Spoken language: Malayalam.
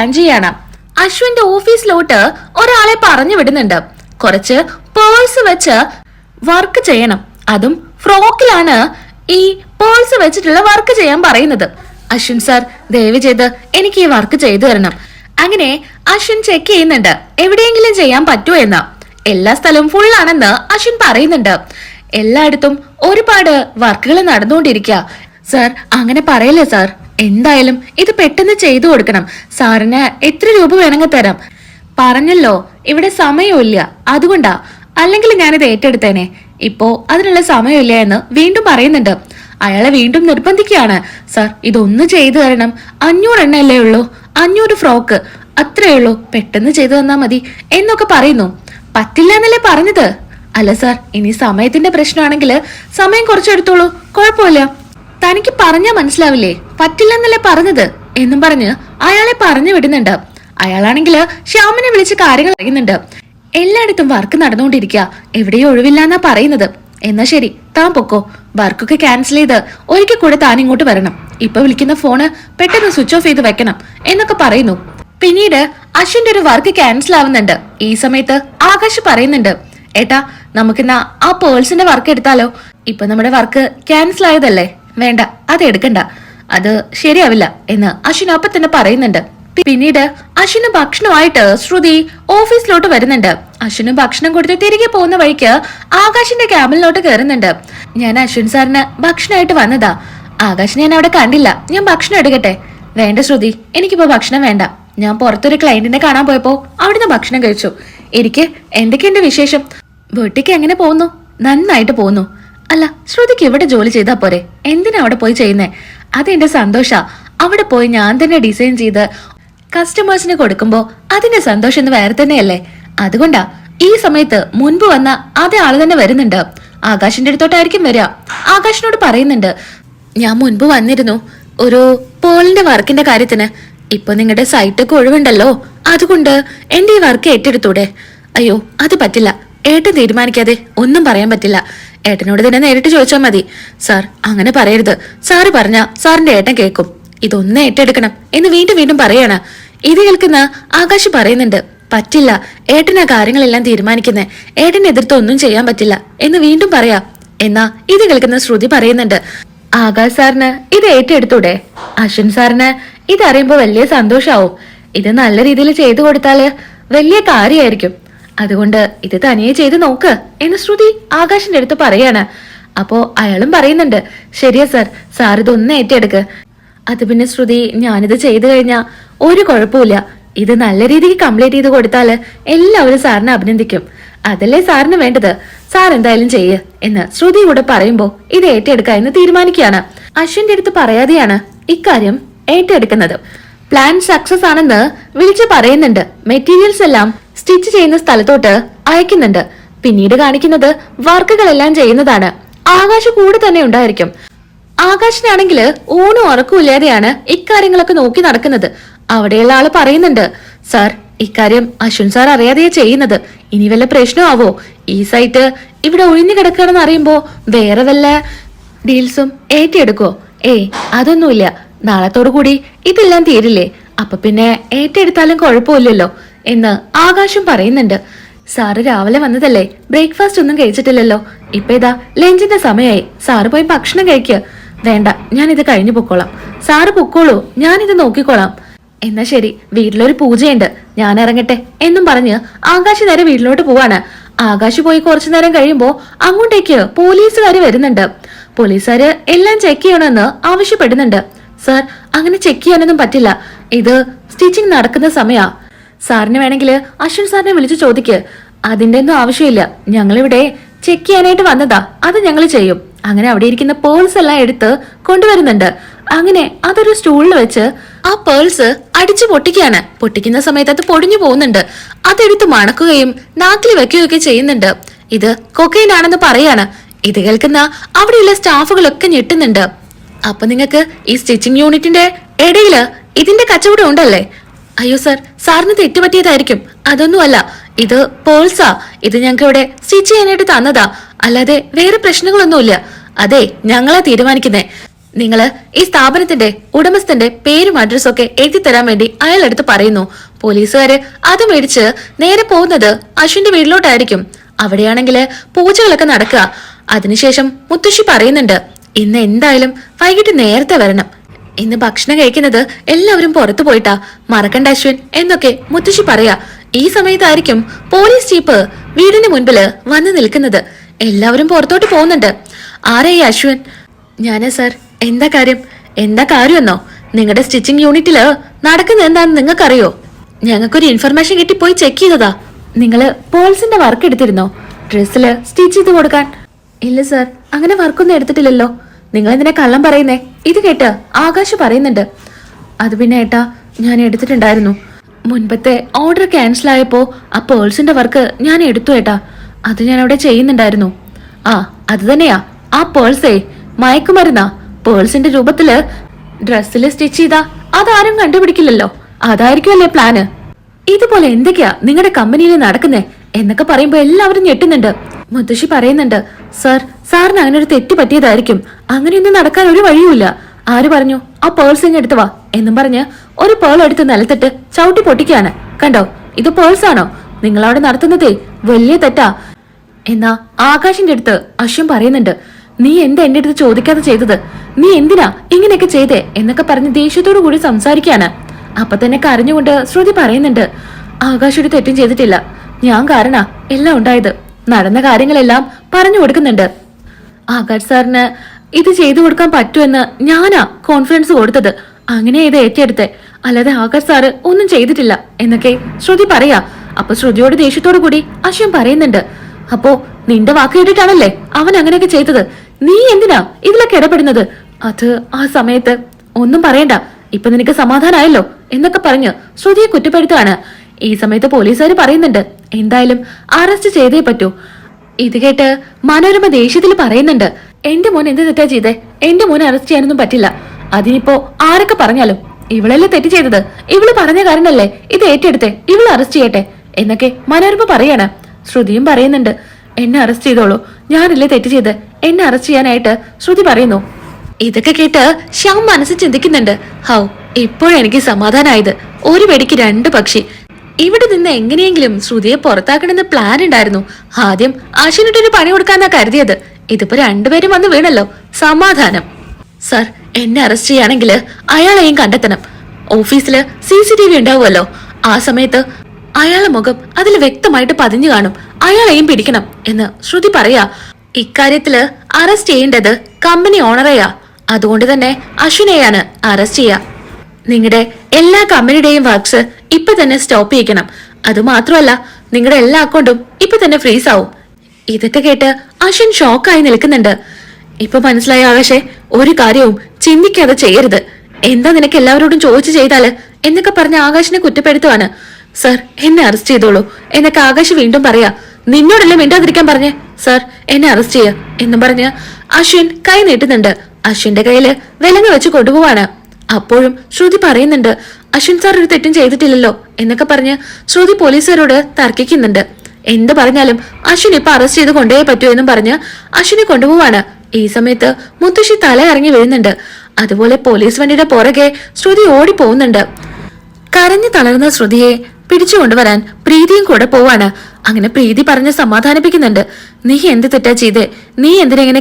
പ്ലാൻ ചെയ്യാണ് അശ്വിന്റെ ഓഫീസിലോട്ട് ഒരാളെ പറഞ്ഞു വിടുന്നുണ്ട്. കുറച്ച് പേഴ്സ് വെച്ച് വർക്ക് ചെയ്യണം. അതും ഫ്രോക്കിലാണ് ഈ പേഴ്സ് വെച്ചിട്ടുള്ള വർക്ക് ചെയ്യാൻ പറയുന്നത്. അശ്വിൻ സാർ ദയവ് ചെയ്ത് എനിക്ക് ഈ വർക്ക് ചെയ്തു തരണം. അങ്ങനെ അശ്വിൻ ചെക്ക് ചെയ്യുന്നുണ്ട്. എവിടെയെങ്കിലും ചെയ്യാൻ പറ്റുമോ എന്ന്. എല്ലാ സ്ഥലവും ഫുൾ ആണെന്ന് അശ്വിൻ പറയുന്നുണ്ട്. എല്ലായിടത്തും ഒരുപാട് വർക്കുകൾ നടന്നുകൊണ്ടിരിക്കുക സാർ അങ്ങനെ പറയല്ലേ സാർ എന്തായാലും ഇത് പെട്ടെന്ന് ചെയ്തു കൊടുക്കണം. സാറിന് എത്ര രൂപ വേണമെങ്കിൽ തരാം. പറഞ്ഞല്ലോ ഇവിടെ സമയമില്ല. അതുകൊണ്ടാ. അല്ലെങ്കിൽ ഞാനിത് ഏറ്റെടുത്തേനെ. ഇപ്പോ അതിനുള്ള സമയമില്ല എന്ന് വീണ്ടും പറയുന്നുണ്ട്. അയാളെ വീണ്ടും നിർബന്ധിക്കുകയാണ്. സാർ ഇതൊന്ന് ചെയ്തു തരണം. അഞ്ഞൂറ് എണ്ണയല്ലേ ഉള്ളൂ. അഞ്ഞൂറ് ഫ്രോക്ക്. അത്രയേ ഉള്ളൂ. പെട്ടെന്ന് ചെയ്തു തന്നാ മതി എന്നൊക്കെ പറയുന്നു. പറ്റില്ല എന്നല്ലേ പറഞ്ഞത്? അല്ല സാർ ഇനി സമയത്തിന്റെ പ്രശ്നമാണെങ്കിൽ സമയം കുറച്ചെടുത്തോളൂ. കുഴപ്പമില്ല. തനിക്ക് പറഞ്ഞാ മനസ്സിലാവില്ലേ? പറ്റില്ലെന്നല്ലേ പറഞ്ഞത്? എന്നും പറഞ്ഞ് അയാളെ പറഞ്ഞു വിടുന്നുണ്ട്. അയാളാണെങ്കിൽ ശ്യാമിനെ വിളിച്ച് കാര്യങ്ങൾ അറിയുന്നുണ്ട്. എല്ലായിടത്തും വർക്ക് നടന്നുകൊണ്ടിരിക്കുക. എവിടെയും ഒഴിവില്ലാന്നാ പറയുന്നത്. എന്നാ ശരി താൻ പൊക്കോ. വർക്കൊക്കെ ക്യാൻസൽ ചെയ്ത് ഒരിക്കൽ കൂടെ താൻ ഇങ്ങോട്ട് വരണം. ഇപ്പൊ വിളിക്കുന്ന ഫോണ് പെട്ടെന്ന് സ്വിച്ച് ഓഫ് ചെയ്ത് വെക്കണം എന്നൊക്കെ പറയുന്നു. പിന്നീട് അശ്വിന്റെ ഒരു വർക്ക് ക്യാൻസൽ ആവുന്നുണ്ട്. ഈ സമയത്ത് ആകാശ് പറയുന്നുണ്ട് ഏട്ടാ നമുക്കിന്നാ ആ പേഴ്സിന്റെ വർക്ക് എടുത്താലോ? ഇപ്പൊ നമ്മുടെ വർക്ക് ക്യാൻസൽ ആയതല്ലേ? വേണ്ട അത് എടുക്കണ്ട. അത് ശരിയാവില്ല എന്ന് അശ്വിൻ അപ്പൊ തന്നെ പറയുന്നുണ്ട്. പിന്നീട് അശ്വിന് ഭക്ഷണമായിട്ട് ശ്രുതി ഓഫീസിലോട്ട് വരുന്നുണ്ട്. അശ്വിന് ഭക്ഷണം കൊടുത്ത് തിരികെ പോകുന്ന വഴിക്ക് ആകാശിന്റെ ക്യാബിനിലോട്ട് കയറുന്നുണ്ട്. ഞാൻ അശ്വിൻ സാറിന് ഭക്ഷണമായിട്ട് വന്നതാ. ആകാശ് ഞാൻ അവിടെ കണ്ടില്ല. ഞാൻ ഭക്ഷണം എടുക്കട്ടെ? വേണ്ട ശ്രുതി എനിക്കിപ്പോ ഭക്ഷണം വേണ്ട. ഞാൻ പുറത്തൊരു ക്ലയന്റിനെ കാണാൻ പോയപ്പോ അവിടുന്ന് ഭക്ഷണം കഴിച്ചു. എനിക്ക് എന്തൊക്കെയുണ്ട് വിശേഷം? വീട്ടിക്ക് എങ്ങനെ പോകുന്നു? നന്നായിട്ട് പോകുന്നു. അല്ല ശ്രുതിക്ക് ഇവിടെ ജോലി ചെയ്താ പോരെ? എന്തിനാ അവിടെ പോയി ചെയ്യുന്നേ? അതെന്റെ സന്തോഷ. അവിടെ പോയി ഞാൻ തന്നെ ഡിസൈൻ ചെയ്ത് കസ്റ്റമേഴ്സിന് കൊടുക്കുമ്പോ അതിന്റെ സന്തോഷം എന്ന് വേറെ തന്നെയല്ലേ? അതുകൊണ്ടാ ഈ സമയത്ത് മുൻപ് വന്ന അതേ ആൾ തന്നെ വരുന്നുണ്ട്. ആകാശിന്റെ അടുത്തോട്ടായിരിക്കും വരിക. ആകാശിനോട് പറയുന്നുണ്ട് ഞാൻ മുൻപ് വന്നിരുന്നു ഒരു പോളിന്റെ വർക്കിന്റെ കാര്യത്തിന്. ഇപ്പൊ നിങ്ങളുടെ സൈറ്റൊക്കെ ഒഴിവുണ്ടല്ലോ. അതുകൊണ്ട് എന്റെ ഈ വർക്ക് ഏറ്റെടുത്തൂടെ? അയ്യോ അത് പറ്റില്ല. ഏട്ടൻ തീരുമാനിക്കാതെ ഒന്നും പറയാൻ പറ്റില്ല. ഏട്ടനോട് തന്നെ നേരിട്ട് ചോദിച്ചാൽ മതി. സാർ അങ്ങനെ പറയരുത്. സാറ് പറഞ്ഞ സാറിന്റെ ഏട്ടൻ കേൾക്കും. ഇതൊന്ന് ഏറ്റെടുക്കണം എന്ന് വീണ്ടും വീണ്ടും പറയാണ്. ഇത് കേൾക്കുന്ന ആകാശ് പറയുന്നുണ്ട് പറ്റില്ല ഏട്ടനാ കാര്യങ്ങളെല്ലാം തീരുമാനിക്കുന്നേ. ഏട്ടനെ എതിർത്ത് ഒന്നും ചെയ്യാൻ പറ്റില്ല എന്ന് വീണ്ടും പറയാ. എന്നാ ഇത് കേൾക്കുന്ന ശ്രുതി പറയുന്നുണ്ട് ആകാശ് സാറിന് ഇത് ഏറ്റെടുത്തൂടെ? അശ്വിൻ സാറിന് ഇതറിയുമ്പോ വലിയ സന്തോഷാവും. ഇത് നല്ല രീതിയിൽ ചെയ്തു കൊടുത്താൽ വലിയ കാര്യമായിരിക്കും. അതുകൊണ്ട് ഇത് തനിയെ ചെയ്ത് നോക്ക് എന്ന് ശ്രുതി ആകാശിന്റെ അടുത്ത് പറയാണ്. അപ്പോ അയാളും പറയുന്നുണ്ട് ശരിയാ സാർ സാർ ഇതൊന്ന് ഏറ്റെടുക്ക്. അത് പിന്നെ ശ്രുതി ഞാനിത് ചെയ്തു കഴിഞ്ഞാ ഒരു കുഴപ്പമില്ല ഇത് നല്ല രീതിക്ക് കംപ്ലീറ്റ് ചെയ്ത് കൊടുത്താൽ എല്ലാവരും സാറിനെ അഭിനന്ദിക്കും. അതല്ലേ സാറിന് വേണ്ടത്? സാർ എന്തായാലും ചെയ്യ് എന്ന് ശ്രുതി കൂടെ പറയുമ്പോ ഇത് ഏറ്റെടുക്ക എന്ന് തീരുമാനിക്കുകയാണ്. അശ്വിന്റെ അടുത്ത് പറയാതെയാണ് ഇക്കാര്യം ഏറ്റെടുക്കുന്നത്. പ്ലാൻ സക്സസ് ആണെന്ന് വിളിച്ചു പറയുന്നുണ്ട്. മെറ്റീരിയൽസ് എല്ലാം സ്റ്റിച്ച് ചെയ്യുന്ന സ്ഥലത്തോട്ട് അയക്കുന്നുണ്ട്. പിന്നീട് കാണിക്കുന്നത് വർക്കുകളെല്ലാം ചെയ്യുന്നതാണ്. ആകാശ് കൂടെ തന്നെ ഉണ്ടായിരിക്കും. ആകാശിനാണെങ്കിൽ ഊണും ഉറക്കമില്ലാതെയാണ് ഇക്കാര്യങ്ങളൊക്കെ നോക്കി നടക്കുന്നത്. അവിടെയുള്ള ആൾ പറയുന്നുണ്ട് സാർ ഇക്കാര്യം അശ്വിൻ സാർ അറിയാതെയാ ചെയ്യുന്നത്. ഇനി വല്ല പ്രശ്നമാവോ? ഈ സൈറ്റ് ഇവിടെ ഒഴിഞ്ഞു കിടക്കുകയാണെന്ന് അറിയുമ്പോ വേറെ വല്ല ഡീൽസും ഏറ്റെടുക്കോ? ഏയ് അതൊന്നുമില്ല. നാളത്തോടു കൂടി ഇതെല്ലാം തീരില്ലേ? അപ്പൊ പിന്നെ ഏറ്റെടുത്താലും കുഴപ്പമില്ലല്ലോ. എന്ന് ആകാശം പറയുന്നുണ്ട്. സാറ് രാവിലെ വന്നതല്ലേ? ബ്രേക്ക്ഫാസ്റ്റ് ഒന്നും കഴിച്ചിട്ടില്ലല്ലോ. ഇപ്പൊ ഇതാ ലഞ്ചിന്റെ സമയമായി സാറ് പോയി ഭക്ഷണം കഴിക്കുക വേണ്ട ഞാൻ ഞാനിത് കഴിഞ്ഞു പൊക്കോളാം. സാറ് പൊക്കോളൂ ഞാനിത് നോക്കിക്കോളാം. എന്നാ ശരി വീട്ടിലൊരു പൂജയുണ്ട്. ഞാൻ ഇറങ്ങട്ടെ എന്നും പറഞ്ഞ് ആകാശ് നേരെ വീട്ടിലോട്ട് പോവാണ്. ആകാശ് പോയി കുറച്ചു നേരം കഴിയുമ്പോ അങ്ങോട്ടേക്ക് പോലീസുകാര് വരുന്നുണ്ട്. പോലീസുകാര് എല്ലാം ചെക്ക് ചെയ്യണമെന്ന് ആവശ്യപ്പെടുന്നുണ്ട്. സാർ അങ്ങനെ ചെക്ക് ചെയ്യാനൊന്നും പറ്റില്ല. ഇത് സ്റ്റിച്ചിങ് നടക്കുന്ന സമയാ. സാറിന് വേണമെങ്കിൽ അശ്വിൻ സാറിനെ വിളിച്ച് ചോദിക്ക്. അതിന്റെ ഒന്നും ആവശ്യമില്ല. ഞങ്ങളിവിടെ ചെക്ക് ചെയ്യാനായിട്ട് വന്നതാ. അത് ഞങ്ങൾ ചെയ്യും. അങ്ങനെ അവിടെ ഇരിക്കുന്ന പേൾസ് എല്ലാം എടുത്ത് കൊണ്ടുവരുന്നുണ്ട്. അങ്ങനെ അതൊരു സ്റ്റൂളിൽ വെച്ച് ആ പേൾസ് അടിച്ചു പൊട്ടിക്കുകയാണ്. പൊട്ടിക്കുന്ന സമയത്ത് അത് പൊടിഞ്ഞു പോകുന്നുണ്ട്. അതെടുത്ത് മണക്കുകയും നാക്കിൽ വെക്കുകയൊക്കെ ചെയ്യുന്നുണ്ട്. ഇത് കൊക്കൈൻ ആണെന്ന് പറയാണ്. ഇത് കേൾക്കുന്ന അവിടെയുള്ള സ്റ്റാഫുകളൊക്കെ ഞെട്ടുന്നുണ്ട്. അപ്പൊ നിങ്ങൾക്ക് ഈ സ്റ്റിച്ചിങ് യൂണിറ്റിന്റെ ഇടയിൽ ഇതിന്റെ കച്ചവടം ഉണ്ടല്ലേ? അയ്യോ സാർ സാറിന് തെറ്റുപറ്റിയതായിരിക്കും. അതൊന്നുമല്ല ഇത് പേഴ്സാ. ഇത് ഞങ്ങൾക്ക് ഇവിടെ സ്റ്റിച്ച് ചെയ്യാനായിട്ട് തന്നതാ. അല്ലാതെ വേറെ പ്രശ്നങ്ങളൊന്നുമില്ല. അതെ ഞങ്ങളാ തീരുമാനിക്കുന്നേ. നിങ്ങൾ ഈ സ്ഥാപനത്തിന്റെ ഉടമസ്ഥന്റെ പേരും അഡ്രസ്സും ഒക്കെ എഴുതി തരാൻ വേണ്ടി അയാളെടുത്ത് പറയുന്നു. പോലീസുകാര് അത് മേടിച്ച് നേരെ പോകുന്നത് അശ്വിന്റെ വീട്ടിലോട്ടായിരിക്കും. അവിടെയാണെങ്കിൽ പൂജകളൊക്കെ നടക്കുക. അതിനുശേഷം മുത്തശ്ശി പറയുന്നുണ്ട് ഇന്ന് എന്തായാലും വൈകിട്ട് നേരത്തെ വരണം. ഇന്ന് ഭക്ഷണം കഴിക്കുന്നത് എല്ലാവരും പുറത്തു പോയിട്ടാ. മറക്കണ്ട അശ്വിൻ എന്നൊക്കെ മുത്തശ്ശി പറയാ. ഈ സമയത്തായിരിക്കും പോലീസ് ജീപ്പ് വീടിന് മുൻപിൽ വന്ന് നിൽക്കുന്നത്. എല്ലാവരും പുറത്തോട്ട് പോകുന്നുണ്ട്. ആരാ ഈ അശ്വിൻ? ഞാൻ സാർ. എന്താ കാര്യം? എന്താ കാര്യമെന്നോ? നിങ്ങളുടെ സ്റ്റിച്ചിങ് യൂണിറ്റിൽ നടക്കുന്നത് എന്താണെന്ന് നിങ്ങൾക്കറിയോ? ഞങ്ങൾക്കൊരു ഇൻഫർമേഷൻ കിട്ടി പോയി ചെക്ക് ചെയ്തതാ. നിങ്ങൾ പോൾസിന്റെ വർക്ക് എടുത്തിരുന്നോ? ഡ്രസ്സിൽ സ്റ്റിച്ച് ചെയ്ത് കൊടുക്കാൻ? ഇല്ല സാർ. അങ്ങനെ വർക്കൊന്നും എടുത്തിട്ടില്ലല്ലോ. നിങ്ങൾ എന്തിനാ കള്ളം പറയുന്നേ? ഇത് കേട്ട് ആകാശ് പറയുന്നുണ്ട്. അത് പിന്നെ ഏട്ടാ ഞാൻ എടുത്തിട്ടുണ്ടായിരുന്നു. മുൻപത്തെ ഓർഡർ ക്യാൻസൽ ആയപ്പോ ആ പേഴ്സിന്റെ വർക്ക് ഞാൻ എടുത്തു ഏട്ടാ. അത് ഞാൻ അവിടെ ചെയ്യുന്നുണ്ടായിരുന്നു. ആ അത് തന്നെയാ. ആ പേഴ്സേ മയക്കുമരുന്നാ. പേഴ്സിന്റെ രൂപത്തിൽ ഡ്രസ്സിൽ സ്റ്റിച്ച് ചെയ്താ. അതാരും കണ്ടുപിടിക്കില്ലല്ലോ. അതായിരിക്കുമല്ലേ പ്ലാന് ഇതുപോലെ എന്തൊക്കെയാ നിങ്ങളുടെ കമ്പനിയിൽ നടക്കുന്നേ? എന്നൊക്കെ പറയുമ്പോ എല്ലാവരും ഞെട്ടുന്നുണ്ട്. മുത്തശ്ശി പറയുന്നുണ്ട് സാർ സാറിന് അങ്ങനെ ഒരു തെറ്റ് പറ്റിയതായിരിക്കും. അങ്ങനെയൊന്നും നടക്കാൻ ഒരു വഴിയുമില്ല. ആര് പറഞ്ഞു ആ പേഴ്സ് ഇങ്ങ് എടുത്തു വാ എന്നും പറഞ്ഞ് ഒരു പേൾ എടുത്ത് നിലത്തിട്ട് ചവിട്ടി പൊട്ടിക്കാണ് കണ്ടോ ഇത് പേഴ്സ് ആണോ? നിങ്ങൾ അവിടെ നടത്തുന്നതേ വലിയ തെറ്റാ. എന്നാ ആകാശിന്റെ അടുത്ത് അശ്വം പറയുന്നുണ്ട് നീ എന്താ എന്റെ അടുത്ത് ചോദിക്കാതെ ചെയ്തത്? നീ എന്തിനാ ഇങ്ങനെയൊക്കെ ചെയ്തേ? എന്നൊക്കെ പറഞ്ഞ് ദേഷ്യത്തോടു കൂടി സംസാരിക്കാണ് അപ്പൊ തന്നെ കരഞ്ഞുകൊണ്ട് ശ്രുതി പറയുന്നുണ്ട് ആകാശ് ഒരു തെറ്റും ചെയ്തിട്ടില്ല. ഞാൻ കാരണ എല്ലാം ഉണ്ടായത്. നടന്ന കാര്യങ്ങളെല്ലാം പറഞ്ഞു കൊടുക്കുന്നുണ്ട്. ആകാശ് സാറിന് ഇത് ചെയ്തു കൊടുക്കാൻ പറ്റുമെന്ന് ഞാനാ കോൺഫിഡൻസ് കൊടുത്തത്. അങ്ങനെ ഇത് ഏറ്റെടുത്തെ. അല്ലാതെ ആകാശ് സാറ് ഒന്നും ചെയ്തിട്ടില്ല. എന്നൊക്കെ ശ്രുതി പറയാ. അപ്പൊ ശ്രുതിയോട് ദേഷ്യത്തോടു കൂടി അശ്വൻ പറയുന്നുണ്ട്. അപ്പോ നിന്റെ വാക്ക് കേട്ടിട്ടാണല്ലേ അവൻ അങ്ങനെയൊക്കെ ചെയ്തത്? നീ എന്തിനാ ഇതിലൊക്കെ ഇടപെടുന്നത്? അത് ആ സമയത്ത് ഒന്നും പറയണ്ട. ഇപ്പൊ നിനക്ക് സമാധാനമായല്ലോ എന്നൊക്കെ പറഞ്ഞ് ശ്രുതിയെ കുറ്റപ്പെടുത്തുകയാണ്. ഈ സമയത്ത് പോലീസുകാർ പറയുന്നുണ്ട്. എന്തായാലും അറസ്റ്റ് ചെയ്തേ പറ്റൂ. ഇത് കേട്ട് മനോരമ ദേഷ്യത്തിൽ പറയുന്നുണ്ട് എന്റെ മോൻ എന്ത് തെറ്റാ ചെയ്തേ? എന്റെ മോനെ അറസ്റ്റ് ചെയ്യാനൊന്നും പറ്റില്ല. അതിനിപ്പോ ആരൊക്കെ പറഞ്ഞാലും ഇവളല്ലേ തെറ്റ് ചെയ്തത്? ഇവൾ പറഞ്ഞ കാരണല്ലേ ഇത് ഏറ്റെടുത്തേ? ഇവൾ അറസ്റ്റ് ചെയ്യട്ടെ? എന്നൊക്കെ മനോരമ പറയാണ്. ശ്രുതിയും പറയുന്നുണ്ട് എന്നെ അറസ്റ്റ് ചെയ്തോളൂ. ഞാനല്ലേ തെറ്റ് ചെയ്ത്? എന്നെ അറസ്റ്റ് ചെയ്യാനായിട്ട് ശ്രുതി പറയുന്നു. ഇതൊക്കെ കേട്ട് ശ്യാം മനസ്സ് ചിന്തിക്കുന്നുണ്ട് ഹൗ ഇപ്പോഴെനിക്ക് സമാധാനായത്. ഒരു വെടിക്ക് രണ്ട് പക്ഷി. ഇവിടെ നിന്ന് എങ്ങനെയെങ്കിലും ശ്രുതിയെ പുറത്താക്കണമെന്ന് പ്ലാൻ ഉണ്ടായിരുന്നു. ആദ്യം അശ്വിനിട്ട് ഒരു പണി കൊടുക്കാന്നാ കരുതിയത്. ഇതിപ്പോ രണ്ടുപേരും വന്ന് വീണല്ലോ. സമാധാനം. സർ എന്നെ അറസ്റ്റ് ചെയ്യുകയാണെങ്കിൽ അയാളെയും കണ്ടെത്തണം. ഓഫീസിൽ സി സി ടി വി ഉണ്ടാവുമല്ലോ. ആ സമയത്ത് അയാളെ മുഖം അതിൽ വ്യക്തമായിട്ട് പതിഞ്ഞു കാണും. അയാളെയും പിടിക്കണം എന്ന് ശ്രുതി പറയാ. ഇക്കാര്യത്തിൽ അറസ്റ്റ് ചെയ്യേണ്ടത് കമ്പനി ഓണറെയാ അതുകൊണ്ട് തന്നെ അശ്വിനെയാണ് അറസ്റ്റ് ചെയ്യുക നിങ്ങളുടെ എല്ലാ കമ്പനിയുടെയും വർക്ക്സ് ഇപ്പൊ തന്നെ സ്റ്റോപ്പ് ചെയ്യിക്കണം. അതുമാത്രമല്ല നിങ്ങളുടെ എല്ലാ അക്കൗണ്ടും ഇപ്പൊ തന്നെ ഫ്രീസ് ആവും. ഇതൊക്കെ കേട്ട് അശ്വിൻ ഷോക്കായി നിൽക്കുന്നുണ്ട്. ഇപ്പൊ മനസ്സിലായ ആകാശെ ഒരു കാര്യവും ചിന്തിക്കാതെ ചെയ്യരുത്. എന്താ നിനക്ക് എല്ലാവരോടും ചോദിച്ചു ചെയ്താൽ എന്നൊക്കെ പറഞ്ഞ ആകാശിനെ കുറ്റപ്പെടുത്തുവാണ്. സർ എന്നെ അറസ്റ്റ് ചെയ്തോളൂ. എന്നൊക്കെ ആകാശ് വീണ്ടും പറയാ. നിന്നോടല്ലേ മിണ്ടാതിരിക്കാൻ പറഞ്ഞേ? സർ എന്നെ അറസ്റ്റ് ചെയ്യ എന്നും പറഞ്ഞ് അശ്വിൻ കൈ നീട്ടുന്നുണ്ട്. അശ്വിന്റെ കയ്യിൽ വിലങ്ങ് വെച്ച് കൊണ്ടുപോവാണ്. അപ്പോഴും ശ്രുതി പറയുന്നുണ്ട് അശ്വിൻ സാർ ഒരു തെറ്റും ചെയ്തിട്ടില്ലല്ലോ എന്നൊക്കെ പറഞ്ഞ് ശ്രുതി പോലീസുകാരോട് തർക്കിക്കുന്നുണ്ട്. എന്ത് പറഞ്ഞാലും അശ്വിൻ ഇപ്പൊ അറസ്റ്റ് ചെയ്ത് കൊണ്ടുപോയേ പറ്റൂ എന്നും പറഞ്ഞ് അശ്വിനെ കൊണ്ടുപോവാണ്. ഈ സമയത്ത് മുത്തശ്ശി തല ഇറങ്ങി വീഴുന്നുണ്ട്. അതുപോലെ പോലീസ് വണ്ടിയുടെ പുറകെ ശ്രുതി ഓടി പോകുന്നുണ്ട്. കരഞ്ഞു തളർന്ന ശ്രുതിയെ പിടിച്ചു കൊണ്ടുവരാൻ പ്രീതിയും കൂടെ പോവാണ്. അങ്ങനെ പ്രീതി പറഞ്ഞ് സമാധാനിപ്പിക്കുന്നുണ്ട്. നീ എന്ത് തെറ്റാ ചെയ്തേ? നീ എന്തിനെങ്ങനെ